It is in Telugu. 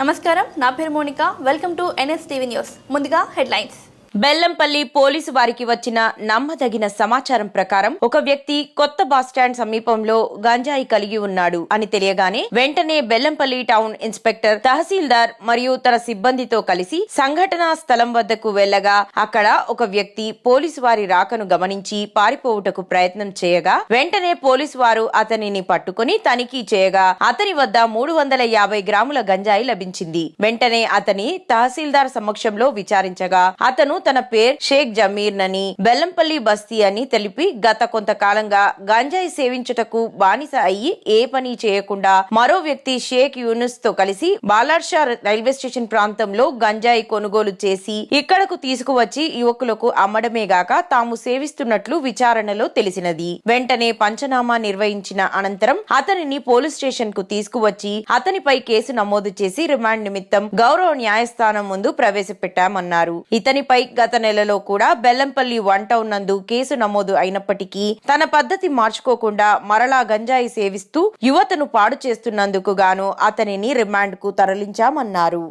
నమస్కారం నా పేరు Monika. Welcome to NS TV news ముందుగా హెడ్లైన్స్. బెల్లంపల్లి పోలీసు వారికి వచ్చిన నమ్మదగిన సమాచారం ప్రకారం ఒక వ్యక్తి కొత్త బస్ స్టాండ్ సమీపంలో గంజాయి కలిగి ఉన్నాడు అని తెలియగానే వెంటనే బెల్లంపల్లి టౌన్ ఇన్స్పెక్టర్ తహసీల్దార్ మరియు తన సిబ్బందితో కలిసి సంఘటనా స్థలం వద్దకు వెళ్ళగా అక్కడ ఒక వ్యక్తి పోలీసు వారి రాకను గమనించి పారిపోవుటకు ప్రయత్నం చేయగా వెంటనే పోలీసు వారు అతనిని పట్టుకుని తనిఖీ చేయగా అతని వద్ద మూడు వందల యాభై గ్రాముల గంజాయి లభించింది. వెంటనే అతని తహసీల్దార్ సమక్షంలో విచారించగా అతను తన పేరు షేక్ జమీర్ నని బెల్లంపల్లి బస్తీ అని తెలిపి గత కొంతకాలంగా గంజాయి సేవించుటకు బానిస అయ్యి ఏ పని చేయకుండా మరో వ్యక్తి షేక్ యూనుస్తో కలిసి బాలార్షా రైల్వే స్టేషన్ ప్రాంతంలో గంజాయి కొనుగోలు చేసి ఇక్కడకు తీసుకువచ్చి యువకులకు అమ్మడమే గాక తాము సేవిస్తున్నట్లు విచారణలో తెలిసినది. వెంటనే పంచనామా నిర్వహించిన అనంతరం అతనిని పోలీస్ స్టేషన్కు తీసుకువచ్చి అతనిపై కేసు నమోదు చేసి రిమాండ్ నిమిత్తం గౌరవ న్యాయస్థానం ముందు ప్రవేశపెట్టామన్నారు. ఇతనిపై గత నెలలో కూడా బెల్లంపల్లి వన్ టౌన్ నందు కేసు నమోదు అయినప్పటికీ తన పద్ధతి మార్చుకోకుండా మరలా గంజాయి సేవిస్తూ యువతను పాడు చేస్తున్నందుకు గాను అతనిని రిమాండ్కు తరలించామన్నారు.